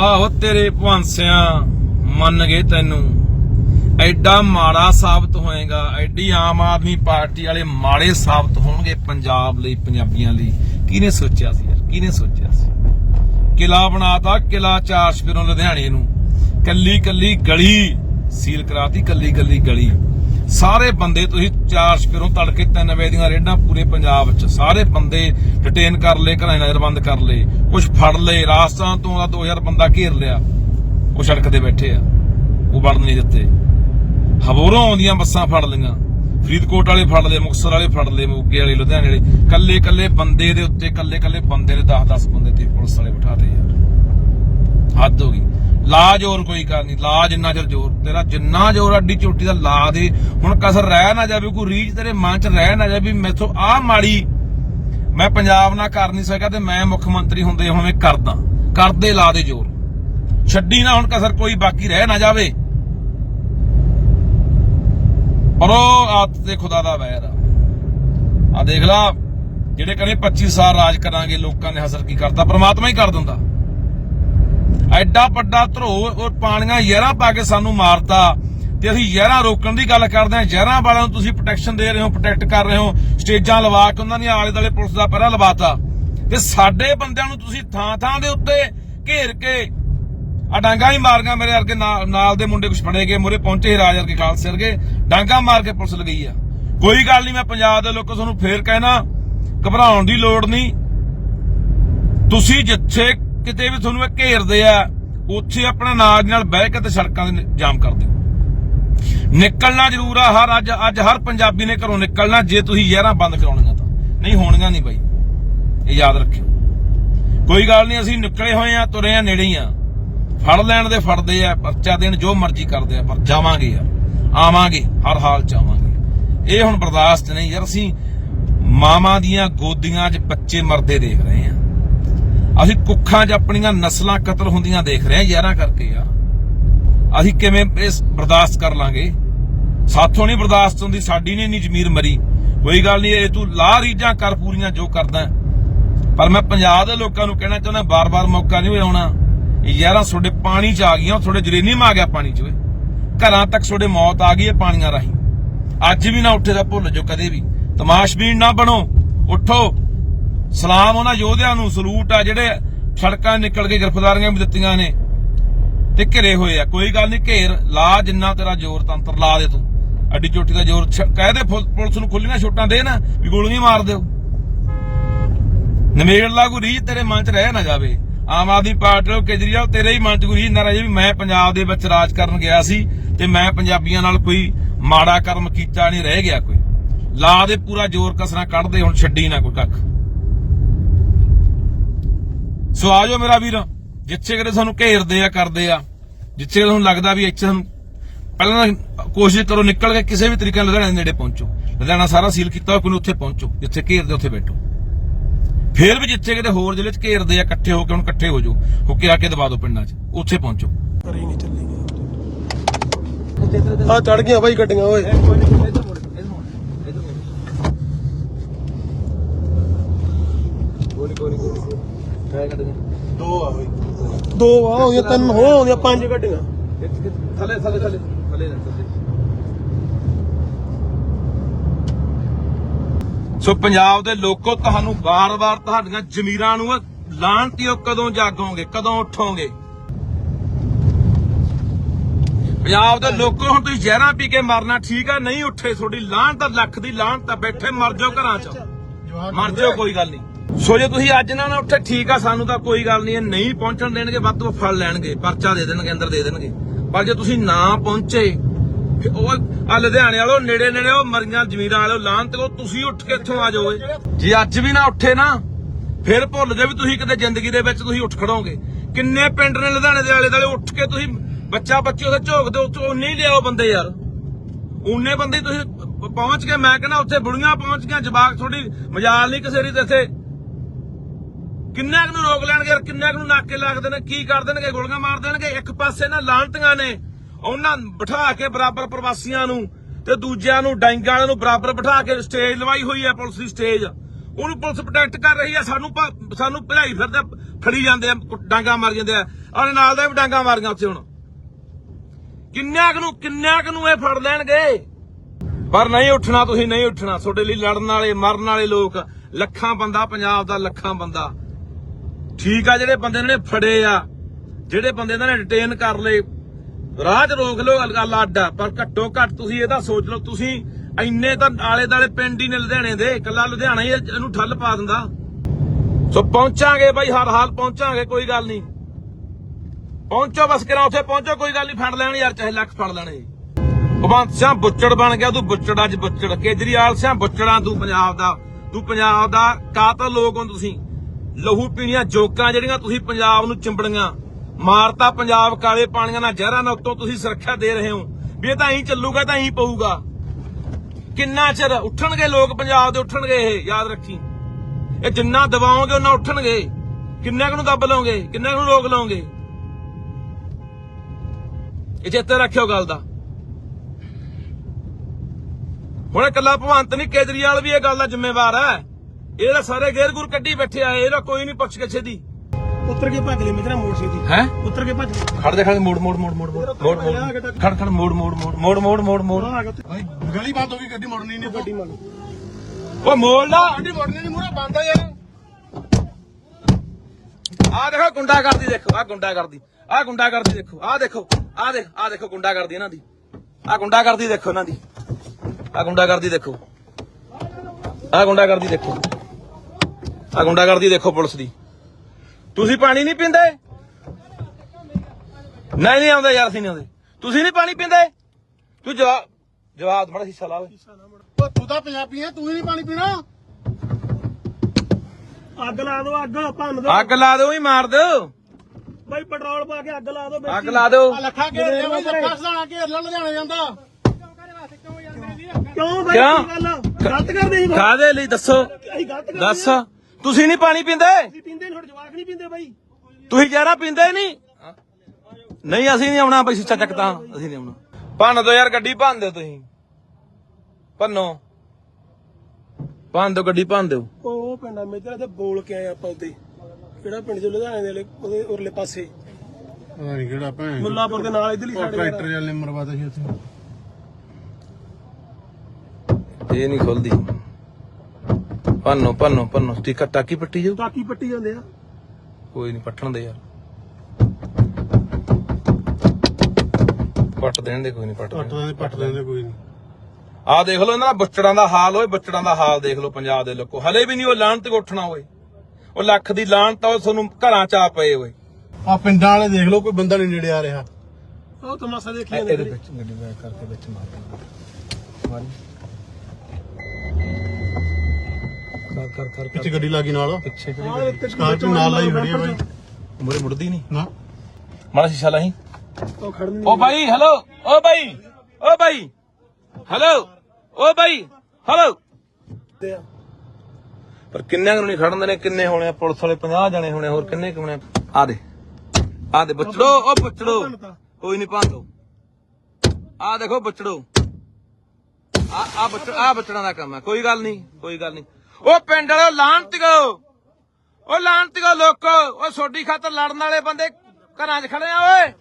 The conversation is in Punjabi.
ਆਹੋ ਤੇਰੇ ਭਾਂਸਿਆਂ ਮੰਨ ਗਏ ਤੈਨੂੰ। ਐਡਾ ਮਾੜਾ ਸਾਬਤ ਹੋਏਗਾ, ਐਡੀ ਆਮ ਆਦਮੀ ਪਾਰਟੀ ਵਾਲੇ ਮਾੜੇ ਸਾਬਤ ਹੋਣਗੇ ਪੰਜਾਬ ਲਈ, ਪੰਜਾਬੀਆਂ ਲਈ। ਕਿਹਨੇ ਸੋਚਿਆ ਸੀ ਯਾਰ? ਕਿਹਨੇ ਸੋਚਿਆ ਸੀ? ਕਿਲਾ ਬਣਾਤਾ ਕਿਲਾ ਚਾਰ ਲੁਧਿਆਣੇ ਨੂੰ। ਕੱਲੀ ਕੱਲੀ ਗਲੀ ਸੀਲ ਕਰਾਤੀ ਕੱਲੀ ਕੱਲੀ ਗਲੀ। ਸਾਰੇ ਬੰਦੇ ਤੁਸੀਂ ਚਾਰ ਸ਼ਪਿਰੋਂ ਤੜਕੇ 3 ਵਜੇ ਦੀਆਂ ਰੇਡਾਂ ਪੂਰੇ ਪੰਜਾਬ 'ਚ ਸਾਰੇ ਬੰਦੇ ਡਿਟੇਨ ਕਰ ਲਏ, ਘਰਾਂ ਨਜ਼ਰਬੰਦ ਕਰ ਲਏ। ਕੁਝ ਫੜ ਲਏ, ਰਾਜਸਥਾਨ ਤੋਂ ਦਾ 2000 ਬੰਦਾ ਘੇਰ ਲਿਆ। ਉਹ ਸੜਕ ਤੇ ਬੈਠੇ ਆ। ਉਹ ਵੜਨ ਨਹੀਂ ਦਿੱਤੇ। ਹਬੋਰੋਂ ਆਉਂਦੀਆਂ ਬੱਸਾਂ ਫੜ ਲਈਆਂ। ਫਰੀਦਕੋਟ ਵਾਲੇ ਫੜ ਲਏ, ਮੁਕਤਸਰ ਵਾਲੇ ਫੜ ਲਏ, ਮੋਗੇ ਵਾਲੇ, ਲੁਧਿਆਣੇ ਵਾਲੇ। ਕੱਲੇ ਕੱਲੇ ਬੰਦੇ ਦੇ ਉੱਤੇ ਕੱਲੇ ਕੱਲੇ ਬੰਦੇ ਦੇ 10 10 ਬੰਦੇ ਤੇ ਪੁਲਿਸ ਵਾਲੇ ਬਿਠਾ ਦੇ ਯਾਰ ਹੱਦ ਹੋ ਗਈ। ਲਾ ਜ਼ੋਰ ਕੋਈ ਕਰ ਨਹੀਂ ਲਾ ਜਿੰਨਾ ਚਿਰ ਜ਼ੋਰ, ਤੇਰਾ ਜਿੰਨਾ ਜ਼ੋਰ ਅੱਡੀ ਚੋਟੀ ਦਾ ਲਾ ਦੇ, ਹੁਣ ਕਸਰ ਰਹਿ ਨਾ ਜਾਵੇ, ਕੋਈ ਰੀਝ ਤੇਰੇ ਮਨ ਚ ਰਹਿ ਨਾ ਜਾਵੇ ਵੀ ਮੈਥੋਂ ਆ ਮਾੜੀ ਮੈਂ ਪੰਜਾਬ ਨਾਲ ਕਰ ਨਹੀਂ ਸਕਿਆ ਤੇ ਮੈਂ ਮੁੱਖ ਮੰਤਰੀ ਹੁੰਦੇ ਹੋਵੇਂ ਕਰਦਾ, ਕਰਦੇ ਲਾ ਦੇ ਜ਼ੋਰ। ਛੱਡੀ ਨਾ ਹੁਣ ਕਸਰ, ਕੋਈ ਬਾਕੀ ਰਹਿ ਨਾ ਜਾਵੇ। ਪਰ ਉਹ ਆਤ ਤੇ ਖੁਦਾ ਦਾ ਵੈਰ ਆ। ਆ ਦੇਖ ਲਾ, ਜਿਹੜੇ ਕਹਿੰਦੇ 25 ਸਾਲ ਰਾਜ ਕਰਾਂਗੇ, ਲੋਕਾਂ ਨੇ ਹਸਰ ਕੀ ਕਰਦਾ ਪ੍ਰਮਾਤਮਾ ਹੀ ਕਰ ਦਿੰਦਾ। ਐਡਾ ਵੱਡਾ ਧਰੋ ਉਹ ਪਾਣੀਆਂ ਜ਼ਹਿਰਾਂ ਪਾ ਕੇ ਸਾਨੂੰ ਮਾਰਤਾ ਤੇ ਅਸੀਂ ਜ਼ਹਿਰਾਂ ਰੋਕਣ ਦੀ ਗੱਲ ਕਰਦੇ ਹਾਂ। ਜ਼ਹਿਰਾਂ ਵਾਲਿਆਂ ਨੂੰ ਤੁਸੀਂ ਪ੍ਰੋਟੈਕਸ਼ਨ ਦੇ ਰਹੇ ਹੋ ਪ੍ਰੋਟੈਕਟ ਕਰ ਰਹੇ ਹੋ। ਸਟੇਜਾਂ ਲਵਾ ਕੇ ਉਹਨਾਂ ਦੀਆਂ ਆਲੇ ਦੁਆਲੇ ਪੁਲਿਸ ਦਾ ਪਹਿਰਾ ਲਵਾਤਾ। ਤੇ ਸਾਡੇ ਬੰਦਿਆਂ ਨੂੰ ਤੁਸੀਂ ਥਾਂ ਥਾਂ ਦੇ ਉੱਤੇ ਘੇਰ ਕੇ ਆ ਡਾਂਗਾ ਹੀ ਮਾਰ ਗਿਆ ਮੇਰੇ ਵਰਗੇ ਨਾਲ ਦੇ ਮੁੰਡੇ ਕੁਛ ਫੜੇ ਗਏ। ਮੁਰੇ ਪਹੁੰਚੇ ਰਾਜ ਵਰਗੇ ਖਾਲਸੇ ਵਰਗੇ। ਡਾਂਗਾ ਮਾਰ ਕੇ ਪੁਲਿਸ ਲਗਈ ਆ। ਕੋਈ ਗੱਲ ਨਹੀਂ, ਮੈਂ ਪੰਜਾਬ ਦੇ ਲੋਕਾਂ ਤੁਹਾਨੂੰ ਫੇਰ ਕਹਿਣਾ, ਘਬਰਾਉਣ ਦੀ ਲੋੜ ਨਹੀਂ। ਤੁਸੀਂ ਜਿੱਥੇ ਕਿਤੇ ਵੀ ਤੁਹਾਨੂੰ ਇਹ ਘੇਰਦੇ ਆ, ਉੱਥੇ ਆਪਣਾ ਨਾਜ ਨਾਲ ਬਹਿ ਕੇ ਤੇ ਸੜਕਾਂ ਦੇ ਜਾਮ ਕਰ ਦਿਓ। ਨਿਕਲਣਾ ਜ਼ਰੂਰ ਆ, ਹਰ ਅੱਜ ਅੱਜ ਹਰ ਪੰਜਾਬੀ ਨੇ ਘਰੋਂ ਨਿਕਲਣਾ, ਜੇ ਤੁਸੀਂ ਜ਼ਹਿਰਾਂ ਬੰਦ ਕਰਾਉਣੀਆਂ ਤਾਂ। ਨਹੀਂ, ਹੋਣੀਆਂ ਨਹੀਂ ਬਾਈ। ਇਹ ਯਾਦ ਰੱਖਿਓ। ਕੋਈ ਗੱਲ ਨਹੀਂ, ਅਸੀਂ ਨਿਕਲੇ ਹੋਏ ਆ, ਤੁਰੇ ਆ, ਨੇੜੇ ਹੀ ਆ। ਫੜ ਲੈਣ ਦੇ ਫੜਦੇ ਆ, ਪਰਚਾ ਦੇਣ, ਜੋ ਮਰਜ਼ੀ ਕਰਦੇ ਆ, ਪਰ ਜਾਵਾਂਗੇ ਯਾਰ। ਆਵਾਂਗੇ, ਹਰ ਹਾਲ ਚ ਆਵਾਂਗੇ। ਇਹ ਹੁਣ ਬਰਦਾਸ਼ਤ ਨਹੀਂ ਯਾਰ, ਅਸੀਂ ਮਾਵਾਂ ਦੀਆਂ ਗੋਦੀਆਂ 'ਚ ਬੱਚੇ ਮਰਦੇ ਦੇਖ ਰਹੇ ਆ। ਅਸੀਂ ਕੁੱਖਾਂ 'ਚ ਆਪਣੀਆਂ ਨਸਲਾਂ ਕਤਲ ਹੁੰਦੀਆਂ ਦੇਖ ਰਹੇ ਹਾਂ, ਯਾਰਾਂ ਕਰਕੇ ਯਾਰ। ਅਸੀਂ ਕਿਵੇਂ ਇਸ ਬਰਦਾਸ਼ਤ ਕਰ ਲਾਂਗੇ? ਸਾਥੋਂ ਨਹੀਂ ਬਰਦਾਸ਼ਤ ਹੁੰਦੀ, ਸਾਡੀ ਨਹੀਂ ਜ਼ਮੀਰ ਮਰੀ। ਕੋਈ ਗੱਲ ਨਹੀਂ, ਇਹ ਤੂੰ ਲਾ ਰੀਜਾਂ ਕਰ ਪੂਰੀਆਂ ਜੋ ਕਰਦਾ। ਪਰ ਮੈਂ ਪੰਜਾਬ ਦੇ ਲੋਕਾਂ ਨੂੰ ਕਹਿਣਾ ਚਾਹੁੰਦਾ, ਬਾਰ-ਬਾਰ ਮੌਕਾ ਨਹੀਂ ਆਉਣਾ ਇਹ ਯਾਰਾਂ ਤੁਹਾਡੇ ਪਾਣੀ 'ਚ ਆ ਗਈਆਂ, ਤੁਹਾਡੇ ਜਰੇਨੀਅਮ ਆ ਗਿਆ ਪਾਣੀ 'ਚ ਓਏ। ਘਰਾਂ ਤੱਕ ਤੁਹਾਡੇ ਮੌਤ ਆ ਗਈ ਹੈ ਪਾਣੀਆਂ ਰਾਹੀਂ। ਅੱਜ ਵੀ ਨਾ ਉੱਠੇ ਦਾ ਭੁੱਲ ਜੋ ਕਦੇ ਵੀ। ਤਮਾਸ਼ਬੀਨ ਨਾ ਬਣੋ। ਉੱਠੋ। ਸਲਾਮ ਉਹਨਾਂ ਯੋਧਿਆਂ ਨੂੰ, ਸਲੂਟ ਆ ਜਿਹੜੇ ਸੜਕਾਂ ਨਿਕਲ ਕੇ ਗ੍ਰਿਫਤਾਰੀਆਂ ਵੀ ਦਿੱਤੀਆਂ ਨੇ ਤੇ ਘਿਰੇ ਹੋਏ ਆ। ਕੋਈ ਗੱਲ ਨਹੀਂ, ਘੇਰ ਲਾ, ਜਿੰਨਾ ਤੇਰਾ ਜ਼ੋਰ ਤੰਤਰ ਲਾ ਦੇ ਤੂੰ। ਅੱਡੀ ਚੋਟੀ ਦਾ ਜ਼ੋਰ ਕਹਿ ਦੇ ਪੁਲਿਸ ਨੂੰ ਖੁੱਲੀਆਂ ਛੋਟਾਂ ਦੇ ਨਾ, ਵੀ ਗੋਲੀਆਂ ਮਾਰ ਦਿਓ। ਨਮੇੜ ਲਾ ਕੋਈ ਰੀਝ ਤੇਰੇ ਮਨ 'ਚ ਰਹਿ ਨਾ ਜਾਵੇ। ਆਮ ਆਦਮੀ ਪਾਰਟੀ ਨੂੰ ਕੇਜਰੀਵਾਲ, ਤੇਰੇ ਹੀ ਮਨ 'ਚ ਕੋਈ ਰੀਝ ਨਾ ਰਹੇ ਵੀ ਮੈਂ ਪੰਜਾਬ ਦੇ ਵਿੱਚ ਰਾਜ ਕਰਨ ਗਿਆ ਸੀ ਤੇ ਮੈਂ ਪੰਜਾਬੀਆਂ ਨਾਲ ਕੋਈ ਮਾੜਾ ਕਰਮ ਕੀਤਾ ਨਹੀਂ, ਰਹਿ ਗਿਆ ਕੋਈ। ਲਾ ਦੇ ਪੂਰਾ ਜ਼ੋਰ ਕਸਰਾਂ ਕੱਢਦੇ ਹੁਣ ਛੱਡੀ ਨਾ ਕੋਈ ਕੱਖ। ਸੋ ਆਜੋ ਮੇਰਾ ਵੀਰ, ਜਿੱਥੇ ਕਿਤੇ ਸਾਨੂੰ ਘੇਰਦੇ ਆ, ਕਰਦੇ ਆ, ਜਿੱਥੇ ਤੁਹਾਨੂੰ ਲੱਗਦਾ ਵੀ ਇੱਥੇ ਸਾਨੂੰ ਪਹਿਲਾਂ ਕੋਸ਼ਿਸ਼ ਕਰੋ ਨਿਕਲ ਕੇ ਕਿਸੇ ਵੀ ਤਰੀਕੇ ਨਾਲ ਲੁਧਿਆਣੇ ਦੇ ਨੇੜੇ ਪਹੁੰਚੋ। ਲੁਧਿਆਣਾ ਸਾਰਾ ਸੀਲ ਕੀਤਾ ਹੋਇਆ, ਕੋਈ ਉੱਥੇ ਪਹੁੰਚੋ, ਜਿੱਥੇ ਘੇਰਦੇ ਉੱਥੇ ਬੈਠੋ। ਫੇਰ ਵੀ ਜਿੱਥੇ ਕਿਤੇ ਹੋਰ ਜ਼ਿਲ੍ਹੇ 'ਚ ਘੇਰਦੇ ਆ, ਇਕੱਠੇ ਹੋ ਕੇ ਹੁਣ ਇਕੱਠੇ ਹੋ ਜਾਓ ਹੋ ਕੇ ਆ ਕੇ ਦਬਾ ਦਿਓ ਪਿੰਡਾਂ 'ਚ, ਉੱਥੇ ਪਹੁੰਚੋ। ਕਰੀ ਨਹੀਂ ਚੱਲੀ ਆ ਚੜ ਗਈਆਂ ਬਾਈ ਗੱਡੀਆਂ, ਓਏ। ਦੋ ਆ ਬਾਈ। ਦੋ ਆ ਹੋਈਆਂ ਤਿੰਨ ਹੋ ਹੋਈਆਂ ਪੰਜ ਗੱਡੀਆਂ ਥੱਲੇ ਥੱਲੇ ਥੱਲੇ। ਥੱਲੇ ਸੋ ਪੰਜਾਬ ਦੇ ਲੋਕੋ ਤੁਹਾਨੂੰ ਬਾਰ-ਬਾਰ ਤੁਹਾਡੀਆਂ ਜ਼ਮੀਰਾਂ ਨੂੰ ਲਾਂਟਿਓ ਕਦੋਂ ਜਾਗੋਗੇ ਕਦੋਂ ਉਠੋਗੇ? ਪੰਜਾਬ ਦੇ ਲੋਕੋ ਹੁਣ ਤੁਸੀਂ ਜ਼ਹਿਰਾਂ ਪੀ ਕੇ ਮਰਨਾ ਠੀਕ ਆ ਨਹੀਂ ਉੱਠੇ ਤੁਹਾਡੀ ਲਾਂਟ ਤਾਂ ਲੱਖ ਦੀ ਲਾਂਟ ਤਾਂ ਬੈਠੇ ਮਰ ਜਾਓ ਘਰਾਂ 'ਚ। ਮਰ ਜਾਓ ਕੋਈ ਗੱਲ ਨਹੀਂ। ਸੋ ਜੇ ਤੁਸੀਂ ਅੱਜ ਨਾ ਨਾ ਉੱਠੇ ਠੀਕ ਆ, ਸਾਨੂੰ ਤਾਂ ਕੋਈ ਗੱਲ ਨਹੀਂ ਇਹ ਨਹੀਂ ਪਹੁੰਚਣ ਦੇਣਗੇ, ਵੱਧ ਤੋਂ ਫੜ ਲੈਣਗੇ। ਪਰਚਾ ਦੇ ਦੇਣਗੇ, ਅੰਦਰ ਦੇ ਦੇਣਗੇ। ਪਰ ਜੇ ਤੁਸੀਂ ਨਾ ਪਹੁੰਚੇ, ਫਿਰ ਉਹ ਆ ਲੁਧਿਆਣੇ ਵਾਲੋ, ਨੇੜੇ ਨੇੜੇ ਉਹ ਮਰੀਆਂ ਜ਼ਮੀਰਾਂ ਵਾਲੋ ਲਾਂ ਤੇ ਉਹ ਤੁਸੀਂ ਉੱਠ ਕੇ ਇੱਥੋਂ ਆ ਜਾਓਗੇ ਜੇ ਅੱਜ ਵੀ ਨਾ ਉੱਠੇ ਨਾ, ਫਿਰ ਭੁੱਲ ਜਾਓ ਵੀ ਤੁਸੀਂ ਕਿਤੇ ਜ਼ਿੰਦਗੀ ਦੇ ਵਿੱਚ ਤੁਸੀਂ ਉੱਠ ਖੜੋਗੇ। ਕਿੰਨੇ ਪਿੰਡ ਨੇ ਲੁਧਿਆਣੇ ਦੇ ਆਲੇ ਦੁਆਲੇ, ਉੱਠ ਕੇ ਤੁਸੀਂ ਬੱਚਾ ਬੱਚੀ ਉਹਦੇ ਝੋਕਦੇ ਉੱਥੇ ਉਹ ਨਹੀਂ ਲਿਆਓ ਬੰਦੇ ਯਾਰ। ਉਨੇ ਬੰਦੇ ਤੁਸੀਂ ਪਹੁੰਚ ਗਏ, ਮੈਂ ਕਹਿੰਦਾ ਉੱਥੇ ਬੁੜੀਆਂ ਪਹੁੰਚ ਗਈਆਂ, ਜਵਾਕ ਥੋੜੀ ਮਜਾਲ ਨਹੀਂ ਕਿਸੇ ਦੀ ਤੇ ਇੱਥੇ। ਕਿੰਨੇ ਕੁ ਨੂੰ ਰੋਕ ਲੈਣਗੇ ਔਰ ਕਿੰਨੇ ਕੁ ਨੂੰ ਨਾਕੇ ਲੱਗਦੇ ਨੇ ਕੀ ਕਰ ਦੇਣਗੇ? ਗੋਲੀਆਂ ਮਾਰ ਦੇਣਗੇ? ਇੱਕ ਪਾਸੇ ਨਾ ਲਾਂਟੀਆਂ ਨੇ ਉਹਨਾਂ ਬਿਠਾ ਕੇ ਬਰਾਬਰ ਪ੍ਰਵਾਸੀਆਂ ਨੂੰ ਤੇ ਦੂਜਿਆਂ ਨੂੰ, ਡਾਂਗਾਂ ਵਾਲਿਆਂ ਨੂੰ ਬਰਾਬਰ ਬਿਠਾ ਕੇ ਸਟੇਜ ਲਵਾਈ ਹੋਈ ਹੈ ਪੁਲਿਸ ਦੀ ਸਟੇਜ। ਉਹਨੂੰ ਪੁਲਿਸ ਪ੍ਰੋਟੈਕਟ ਕਰ ਰਹੀ ਹੈ। ਸਾਨੂੰ ਸਾਨੂੰ ਭਜਾਈ ਫਿਰਦੇ, ਫੜੀ ਜਾਂਦੇ ਆ, ਕੁ- ਡਾਂਗਾ ਮਾਰ ਜਾਂਦੇ ਆ। ਉਹਨੇ ਨਾਲ ਦਾ ਵੀ ਡਾਂਗਾ ਮਾਰੀਆਂ ਉੱਥੇ ਹੁਣ। ਕਿੰਨਿਆਂ ਕੁ ਨੂੰ ਕਿੰਨਿਆਂ ਕੁ ਨੂੰ ਇਹ ਫੜ ਲੈਣਗੇ? ਪਰ ਨਹੀਂ ਉੱਠਣਾ ਤੁਸੀਂ, ਨਹੀਂ ਉੱਠਣਾ। ਤੁਹਾਡੇ ਲਈ ਲੜਨ ਵਾਲੇ, ਮਰਨ ਵਾਲੇ ਲੋਕ, ਲੱਖਾਂ ਬੰਦਾ, ਪੰਜਾਬ ਦਾ ਲੱਖਾਂ ਬੰਦਾ। ਠੀਕ ਆ ਜਿਹੜੇ ਬੰਦੇ ਨੇ ਫੜੇ ਆ, ਜਿਹੜੇ ਬੰਦੇ ਇਹਨਾਂ ਨੇ ਡਿਟੇਨ ਕਰ ਲਏ। ਰਾਹ 'ਚ ਰੋਕ ਲਓ ਗੱਲ ਅੱਡ ਪਰ ਘੱਟੋ ਘੱਟ ਤੁਸੀਂ ਇਹਦਾ ਸੋਚ ਲਓ, ਤੁਸੀਂ ਇੰਨੇ ਤਾਂ ਆਲੇ ਦਾਲੇ ਪਿੰਡ ਹੀ ਨੇ ਲੁਧਿਆਣੇ ਦੇ, ਇਕੱਲਾ ਲੁਧਿਆਣਾ ਹੀ ਇਹਨੂੰ ਠੱਲ ਪਾ ਦਿੰਦਾ। ਸੋ ਪਹੁੰਚਾਂਗੇ ਬਾਈ, ਹਰ ਹਾਲ ਪਹੁੰਚਾਂਗੇ, ਕੋਈ ਗੱਲ ਨਹੀਂ। ਪਹੁੰਚੋ ਬਸ ਕਿਰਾ, ਉੱਥੇ ਪਹੁੰਚੋ, ਕੋਈ ਗੱਲ ਨਹੀਂ, ਫੜ ਲੈਣ ਯਾਰ, ਚਾਹੇ ਲੱਖ ਫੜ ਲੈਣੇ ਭਗਵੰਤ ਸਿੰਘ ਬੁੱਚੜ ਬਣ ਗਿਆ, ਤੂੰ ਬੁੱਚੜ, ਅੱਜ ਬੁੱਚੜ। ਕੇਜਰੀਵਾਲ ਸਿੰਘ ਬੁੱਚੜਾਂ, ਤੂੰ ਪੰਜਾਬ ਦਾ, ਤੂੰ ਪੰਜਾਬ ਦਾ ਕਾਤਲ ਲੋਕ ਹੋ ਤੁਸੀਂ। ਲਹੂ ਪੀਣੀਆਂ ਜੋਕਾਂ ਜਿਹੜੀਆਂ ਤੁਸੀਂ ਪੰਜਾਬ ਨੂੰ ਚਿੰਬੜੀਆਂ। ਮਾਰਤਾ ਪੰਜਾਬ ਕਾਲੇ ਪਾਣੀਆਂ ਨਾਲ ਜ਼ਹਿਰਾਂ ਨਾਲ ਉੱਤੋਂ ਤੁਸੀਂ ਸੁਰੱਖਿਆ ਦੇ ਰਹੇ ਹੋ। ਵੀ ਇਹ ਤਾਂ ਐਂ ਚੱਲੂਗਾ ਤਾਂ ਐਂ ਪਊਗਾ। ਕਿੰਨਾ ਚਿਰ ਉੱਠਣਗੇ ਲੋਕ ਪੰਜਾਬ ਦੇ, ਉੱਠਣਗੇ ਇਹ, ਯਾਦ ਰੱਖੀ। ਇਹ ਜਿੰਨਾ ਦਬਾਓਗੇ ਉਹਨਾਂ ਉੱਠਣਗੇ। ਕਿੰਨੇ ਕੁ ਨੂੰ ਦੱਬ ਲਓਗੇ, ਕਿੰਨੇ ਕੁ ਨੂੰ ਰੋਕ ਲਓਗੇ? ਇਹ ਚੇਤੇ ਰੱਖਿਓ ਗੱਲ ਦਾ। ਹੁਣ ਇਕੱਲਾ ਭਵੰਤ ਨਹੀਂ ਕੇਜਰੀਵਾਲ ਵੀ ਇਹ ਗੱਲ ਦਾ ਜ਼ਿੰਮੇਵਾਰ ਹੈ। ਇਹਦਾ ਸਾਰੇ ਗੇਰ ਗੁਰ ਕੱਢੀ ਬੈਠੇ ਆ ਇਹਦਾ ਕੋਈ ਨਹੀਂ ਪੁੱਛ ਗਿੱਛ ਦੀ ਉੱਤਰ ਕੇ ਭੱਜ ਲਈ ਮੇਰਾ ਮੋੜ ਸੀ ਦੀ ਹੈ ਉੱਤਰ ਕੇ ਭੱਜ ਖੜ ਦੇ ਖੜ ਮੋੜ ਮੋੜ ਮੋੜ ਮੋੜ ਮੋੜ ਮੋੜ ਮੋੜ ਖੜ ਖੜ ਮੋੜ ਮੋੜ ਮੋੜ ਮੋੜ ਮੋੜ ਮੋੜ ਮੋੜ ਗਲੀ ਬੰਦ ਹੋ ਗਈ ਗੱਡੀ ਮੁੜਨੀ ਨਹੀਂ ਗੱਡੀ ਮੰਨ ਓ ਮੋੜ ਲਾ ਗੱਡੀ ਮੁੜਨੀ ਨਹੀਂ ਮੂਹਰੇ ਬੰਦ ਆ ਯਾਰ ਆ ਦੇਖੋ ਗੁੰਡਾ ਕਰਦੀ ਦੇਖੋ ਆ ਗੁੰਡਾ ਕਰਦੀ ਆ ਗੁੰਡਾ ਕਰਦੀ ਦੇਖੋ ਆ ਦੇਖੋ ਆ ਦੇਖ ਆ ਦੇਖੋ ਗੁੰਡਾ ਕਰਦੀ ਇਹਨਾਂ ਦੀ ਆ ਗੁੰਡਾ ਕਰਦੀ ਦੇਖੋ ਇਹਨਾਂ ਦੀ ਆ ਗੁੰਡਾ ਕਰਦੀ ਦੇਖੋ ਆ ਗੁੰਡਾ ਕਰਦੀ ਦੇਖੋ ਆ ਗੁੰਡਾ ਕਰਦੀ ਦੇਖੋ ਪੁਲਿਸ ਦੀ। ਤੁਸੀਂ ਪਾਣੀ ਨਹੀਂ ਪੀਂਦੇ? ਨਹੀਂ ਨਹੀਂ ਆਉਂਦੇ ਯਾਰ ਅਸੀਂ ਨਹੀਂ ਆਉਂਦੇ ਤੁਸੀਂ ਨਹੀਂ ਪਾਣੀ ਪੀਂਦੇ? ਤੂੰ ਜਵਾਬ ਜਵਾਬ ਬੜਾ ਹਿੱਸਾ ਲਾਵੇ ਓ ਤੂੰ ਤਾਂ ਪੰਜਾਬੀ ਹੈ ਤੂੰ ਹੀ ਨਹੀਂ ਪਾਣੀ ਪੀਣਾ। ਅੱਗ ਲਾ ਦਿਓ ਅੱਗ ਭੰਨ ਦਿਓ ਅੱਗ ਲਾ ਦਿਓ ਹੀ ਮਾਰ ਦਿਓ ਬਾਈ ਪੈਟਰੋਲ ਪਾ ਕੇ ਅੱਗ ਲਾ ਦਿਓ ਅੱਗ ਲਾ ਦਿਓ ਲੱਖਾਂ ਘੇਰ ਲਿਆ ਬਈ ਲੱਖਾਂ ਸਦਾਣਾ ਘੇਰ ਲੈ ਲੁਧਿਆਣੇ ਜਾਂਦਾ। ਕਿਉਂ ਬਾਈ? ਕਿਉਂ? ਕੀ ਗੱਲ? ਗਲਤ ਕਰਦੇ ਸੀ ਕਾਦੇ ਲਈ? ਦੱਸੋ। ਅਸੀਂ ਗਲਤ ਕਰਦੇ ਦੱਸ। ਤੁਸੀਂ ਨਹੀਂ ਪਾਣੀ ਪੀਂਦੇ? ਅਸੀਂ ਪੀਂਦੇ ਨੀ, ਤੁਹਾਡੇ ਜਵਾਕ ਨਹੀਂ ਪੀਂਦੇ ਬਾਈ। ਤੁਸੀਂ ਜ਼ਹਿਰਾ ਪੀਂਦੇ ਨਹੀਂ? ਨਹੀਂ ਅਸੀਂ ਨਹੀਂ ਆਉਣਾ ਬਈ ਸਿੱਚਾ ਚੱਕ ਤਾਂ ਅਸੀਂ ਨਹੀਂ ਆਉਣਾ। ਭੰਨ ਦੋ ਯਾਰ ਗੱਡੀ ਭੰਨ ਦਿਓ ਤੁਸੀਂ। ਭੰਨੋ। ਭੰਨ ਦਿਓ ਗੱਡੀ ਭੰਨ ਦਿਓ। ਉਹ ਪਿੰਡਾਂ ਮੇਜਰ ਤੇ ਬੋਲ ਕੇ ਆਏ ਆਪਾਂ ਉੱਤੇ ਕਿਹੜਾ ਪਿੰਡ ਜੋ ਲੁਧਿਆਣੇ ਦੇ ਵਾਲੇ- ਉਹਦੇ ਉਰਲੇ ਪਾਸੇ। ਪਤਾ ਨਹੀਂ ਕਿਹੜਾ ਭੈਣ ਮੁੱਲਾਪੁਰ ਦੇ ਨਾਲ ਇਧਰਲੀ ਸਾਈਡ ਟਰੈਕਟਰ ਵਾਲੇ। ਮਰਵਾਤਾ ਸੀ ਉੱਥੇ। ਇਹ ਨਹੀਂ ਖੁੱਲਦੀ। ਭੰਨੋ ਭੰਨੋ ਭੰਨੋ। ਟਿਕਾ ਟਾਕੀ ਪੱਟੀ ਜਾਊ ਟਾਕੀ ਪੱਟੀ ਜਾਂਦੇ ਆ। ਕੋਈ ਨਹੀਂ ਪੱਟਣ ਦੇ ਯਾਰ। ਪੱਟ ਦੇਣ ਦੇ ਕੋਈ ਨਹੀਂ ਪੱਟ ਪੱਟ ਦੇਣ। ਦਿੰਦੇ ਪੱਟ ਦਿੰਦੇ ਕੋਈ ਨਹੀਂ। ਆਹ ਦੇਖ ਲਓ ਇਹਨਾਂ ਦਾ ਬੱਚੜਾਂ ਦਾ ਹਾਲ ਓਏ ਬੱਚੜਾਂ ਦਾ ਹਾਲ ਦੇਖ ਲਓ ਪੰਜਾਬ ਦੇ ਲੋਕੋ। ਹਲੇ ਵੀ ਨਹੀਂ ਉਹ ਲਾਹਨਤ ਉੱਠਣਾ ਓਏ। ਉਹ ਲੱਖ ਦੀ ਆ ਉਹ ਤੁਹਾਨੂੰ ਘਰਾਂ ਚ ਆ ਪਏ ਓਏ। ਆ ਪਿੰਡਾਂ ਵਾਲੇ ਦੇਖ ਲਓ ਕੋਈ ਬੰਦਾ ਨਹੀਂ ਨੇੜੇ ਆ ਰਿਹਾ। ਉਹ ਤਮਾਸ਼ਾ ਦੇਖੀ ਇਹਦੇ ਵਿੱਚ ਗੱਡੀ ਬੈਕ ਕਰਕੇ ਵਿੱਚ ਮਾਰ ਮਾਰੀ। ਕਰ ਕਰ ਕਰ ਪਿੱਛੇ ਗੱਡੀ ਲੱਗੀ ਨਾਲ। ਪਿੱਛੇ ਆਹ ਇੱਥੇ ਸਕਾਰਪੀਓ ਨਾਲ ਲਾਈ ਖੜੀ ਹੈ ਬਾਈ। ਮੁਰੇ ਮੁੜਦੀ ਨਹੀਂ ਨਾ। ਮਾੜਾ ਸ਼ੀਸ਼ਾ ਲਾਹੀਂ ਉਹ ਖੜਨ ਓ ਬਾਈ ਹੈਲੋ ਓ ਬਾਈ ਓ ਬਾਈ ਹੈਲੋ ਓ ਬਾਈ ਹੈਲੋ ਆ ਪਰ ਕਿੰਨੇ ਨੂੰ ਨਹੀਂ ਖੜਨਦੇ ਨੇ ਕਿੰਨੇ ਹੋਣੇ ਆ? ਪੁਲਿਸ ਵਾਲੇ 50 ਜਣੇ ਹੋਣੇ ਹੋਰ ਕਿੰਨੇ ਕੁ ਹੋਣੇ ਆ? ਆ ਦੇ। ਆ ਦੇ ਬੱਚੜੋ ਓ ਬੱਚੜੋ ਕੋਈ ਨਹੀਂ ਭਾਂਦੋ ਆ ਦੇਖੋ ਬੱਚੜੋ ਆ ਆ ਬੱਚ ਆ ਬੱਚੜਾਂ ਦਾ ਕੰਮ ਹੈ ਕੋਈ ਗੱਲ ਨਹੀਂ ਕੋਈ ਗੱਲ ਨਹੀਂ ਉਹ ਪਿੰਡ ਵਾਲੋ ਲਾਂਤਿਓ ਉਹ ਲਾਂਤਿਓ ਲੋਕੋ, ਉਹ ਸੋਡੀ ਖਾਤਰ ਲੜਨ ਵਾਲੇ ਬੰਦੇ ਘਰਾਂ 'ਚ ਖੜੇ ਆ, ਓਏ।